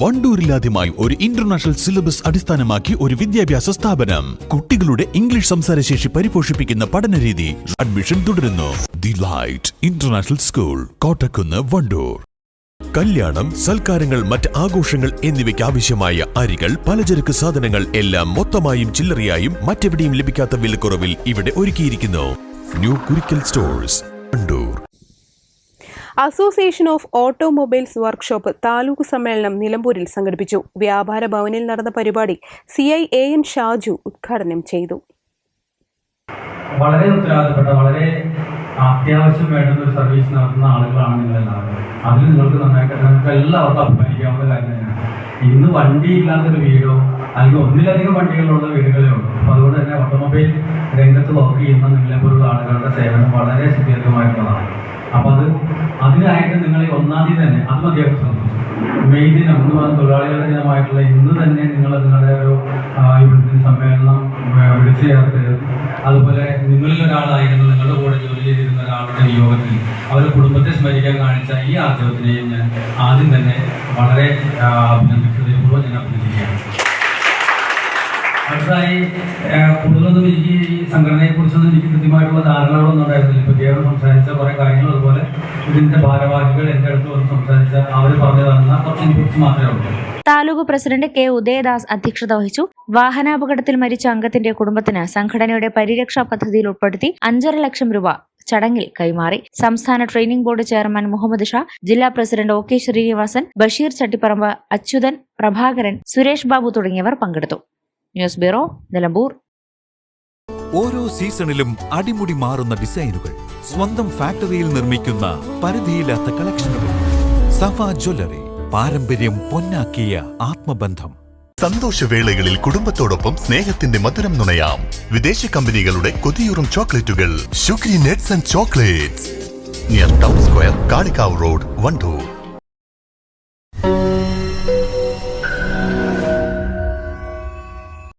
വണ്ടൂരിലാദ്യമായി ഒരു international syllabus അടിസ്ഥാനമാക്കി ഒരു വിദ്യാഭ്യാസ സ്ഥാപനം. കുട്ടികളുടെ ഇംഗ്ലീഷ് സംസാരശേഷി പരിപോഷിപ്പിക്കുന്ന പഠനരീതി അഡ്മിഷൻ തുടരുന്നു. The light international school Kottakkunnu Wandoor. കല്യാണം സൽക്കാരങ്ങൾ മറ്റ് ആഘോഷങ്ങൾ എന്നിവയ്ക്ക് ആവശ്യമായ അരികൾ പലചരക്ക് സാധനങ്ങൾ എല്ലാം മൊത്തമായും ചില്ലറയായും മറ്റെവിടെയും ലഭിക്കാത്ത വിലക്കുറവിൽ ഇവിടെ ഒരുക്കിയിരിക്കുന്നു. New Kurikkal stores Wandoor. Association of automobiles workshop taluk സമ്മേളനം നിലമ്പൂരിൽ സംഘടിപ്പിച്ചു. വ്യാപാര ഭവനിൽ നടന്ന പരിപാടി C I A N Shaju ഉദ്ഘാടനം ചെയ്തു. വളരെ ഉത്തരവാദിത്തപ്പെട്ട വളരെ അത്യാവശ്യം വേണ്ടുന്ന ഒരു സർവീസ് നടത്തുന്ന ആളുകളാണ് നിങ്ങളെല്ലാവരും. അതിൽ നിങ്ങൾക്ക് നന്നായിട്ട് നിങ്ങൾക്ക് എല്ലാവർക്കും അഭിമാനിക്കാവുന്ന കാര്യം തന്നെയാണ്. ഇന്ന് വണ്ടിയില്ലാത്തൊരു വീടോ അല്ലെങ്കിൽ ഒന്നിലധികം വണ്ടികളുള്ള വീടുകളേ ഉള്ളൂ. അപ്പോൾ അതുകൊണ്ട് തന്നെ ഓട്ടോമൊബൈൽ രംഗത്ത് വർക്ക് ചെയ്യുന്ന നിങ്ങളെ പോലുള്ള ആളുകളുടെ സേവനം വളരെ സുദീർഘമായിട്ടുള്ളതാണ്. അപ്പോൾ അത് അതിനായിട്ട് നിങ്ങൾ ഒന്നാം തീയതി തന്നെ അത് മതിയാക്കി ശ്രദ്ധിച്ചു മെയ് ദിനം എന്ന് പറഞ്ഞ തൊഴിലാളികളുടെ ദിനമായിട്ടുള്ള ഇന്ന് തന്നെ നിങ്ങൾ നിങ്ങളുടെ ഒരു ഇവിടുത്തെ സമ്മേളനം വിളിച്ചു ചേർത്ത് അതുപോലെ നിങ്ങളിൽ ഒരാളായിരുന്നു നിങ്ങളുടെ കൂടെ ജോലി ചെയ്തിരുന്ന ഒരാളുടെ യോഗത്തിൽ അവരുടെ കുടുംബത്തെ സ്മരിക്കാൻ കാണിച്ച ഈ ആർജവത്തിനെയും ഞാൻ ആദ്യം തന്നെ വളരെ അഭിനന്ദിക്കുകയും ഞാൻ അഭിനന്ദിക്കുകയാണ്. അടുത്തതായി കൂടുതലൊന്നും എനിക്ക് ഈ സംഘടനയെ കുറിച്ചൊന്നും എനിക്ക് കൃത്യമായിട്ടുള്ള ധാരണകളൊന്നും ഉണ്ടായിരുന്നില്ല. ഇപ്പൊ കേരളം സംസാരിച്ച കുറെ കാര്യങ്ങൾ അതുപോലെ ഇതിന്റെ ഭാരവാഹികൾ എന്റെ അടുത്ത് വന്ന് സംസാരിച്ച അവർ പറഞ്ഞു തന്ന കുറച്ച് മാത്രമേ ഉള്ളൂ. താലൂക്ക് പ്രസിഡന്റ് കെ ഉദയദാസ് അധ്യക്ഷത വഹിച്ചു. വാഹനാപകടത്തിൽ മരിച്ച അംഗത്തിന്റെ കുടുംബത്തിന് സംഘടനയുടെ പരിരക്ഷാ പദ്ധതിയിൽ ഉൾപ്പെടുത്തി അഞ്ചര ലക്ഷം രൂപ ചടങ്ങിൽ കൈമാറി. സംസ്ഥാന training board chairman Muhammad Sha ജില്ലാ president O K Srinivasan Basheer Chattiparamba Achuthan Prabhakaran Suresh Babu തുടങ്ങിയവർ പങ്കെടുത്തു. News bureau Nilambur. ഓരോ സീസണിലും അടിമുടി മാറുന്ന ഡിസൈനുകൾ സ്വന്തം ഫാക്ടറിയിൽ നിർമ്മിക്കുന്ന പരിധിയില്ലാത്ത കളക്ഷനുകൾ. സഫ ജ്വല്ലറി പാരമ്പര്യം പൊന്നാക്കിയ ആത്മബന്ധം. സന്തോഷവേളകളിൽ കുടുംബത്തോടൊപ്പം സ്നേഹത്തിന്റെ മധുരം നുണയാം. വിദേശ കമ്പനികളുടെ കൊതിയൂറും ചോക്ലേറ്റുകൾ. Sugary nuts and chocolates. Near town square Kalikavu road Wandoor.